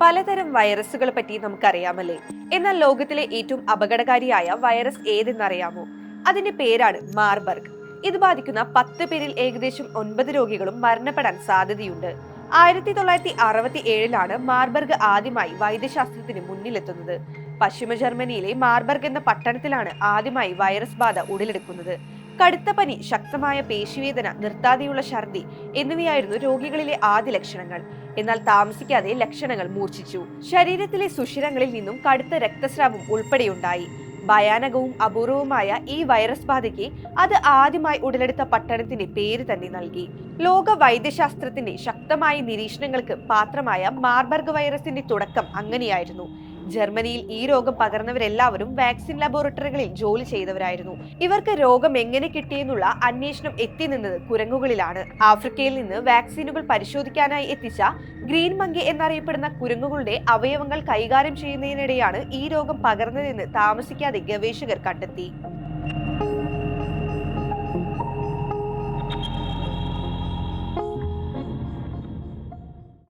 പലതരം വൈറസുകളെ പറ്റി നമുക്കറിയാമല്ലേ? എന്നാൽ ലോകത്തിലെ ഏറ്റവും അപകടകാരിയായ വൈറസ് ഏതെന്നറിയാമോ? അതിന്റെ പേരാണ് മാർബർഗ്. ഇത് ബാധിക്കുന്ന പത്ത് പേരിൽ ഏകദേശം ഒൻപത് രോഗികളും മരണപ്പെടാൻ സാധ്യതയുണ്ട്. ആയിരത്തി തൊള്ളായിരത്തി അറുപത്തി ഏഴിലാണ് മാർബർഗ് ആദ്യമായി വൈദ്യശാസ്ത്രത്തിന് മുന്നിലെത്തുന്നത്. പശ്ചിമ ജർമ്മനിയിലെ മാർബർഗ് എന്ന പട്ടണത്തിലാണ് ആദ്യമായി വൈറസ് ബാധ ഉടലെടുക്കുന്നത്. കടുത്ത പനി ശക്തമായ പേശിവേദന നിർത്താതെയുള്ള ഛർദി എന്നിവയായിരുന്നു രോഗികളിലെ ആദ്യ ലക്ഷണങ്ങൾ. എന്നാൽ താമസിക്കാതെ ലക്ഷണങ്ങൾ മൂർച്ഛിച്ചു. ശരീരത്തിലെ സുഷിരങ്ങളിൽ നിന്നും കടുത്ത രക്തസ്രാവം ഉൾപ്പെടെയുണ്ടായി. ഭയാനകവും അപൂർവവുമായ ഈ വൈറസ് ബാധയ്ക്ക് അത് ആദ്യമായി ഉടലെടുത്ത പട്ടണത്തിന്റെ പേര് തന്നെ നൽകി. ലോക വൈദ്യശാസ്ത്രത്തിന്റെ ശക്തമായ നിരീക്ഷണങ്ങൾക്ക് പാത്രമായ മാർബർഗ് വൈറസിന്റെ തുടക്കം അങ്ങനെയായിരുന്നു. ജർമ്മനിയിൽ ഈ രോഗം പകർന്നവരെല്ലാവരും വാക്സിൻ ലബോറട്ടറികളിൽ ജോലി ചെയ്തവരായിരുന്നു. ഇവർക്ക് രോഗം എങ്ങനെ കിട്ടിയെന്നുള്ള അന്വേഷണം എത്തി നിന്നത് കുരങ്ങുകളിലാണ്. ആഫ്രിക്കയിൽ നിന്ന് വാക്സിനുകൾ പരിശോധിക്കാനായി എത്തിച്ച ഗ്രീൻ മങ്കി എന്നറിയപ്പെടുന്ന കുരങ്ങുകളുടെ അവയവങ്ങൾ കൈകാര്യം ചെയ്യുന്നതിനിടെയാണ് ഈ രോഗം പകർന്നതെന്ന് താമസിക്കാതെ ഗവേഷകർ കണ്ടെത്തി.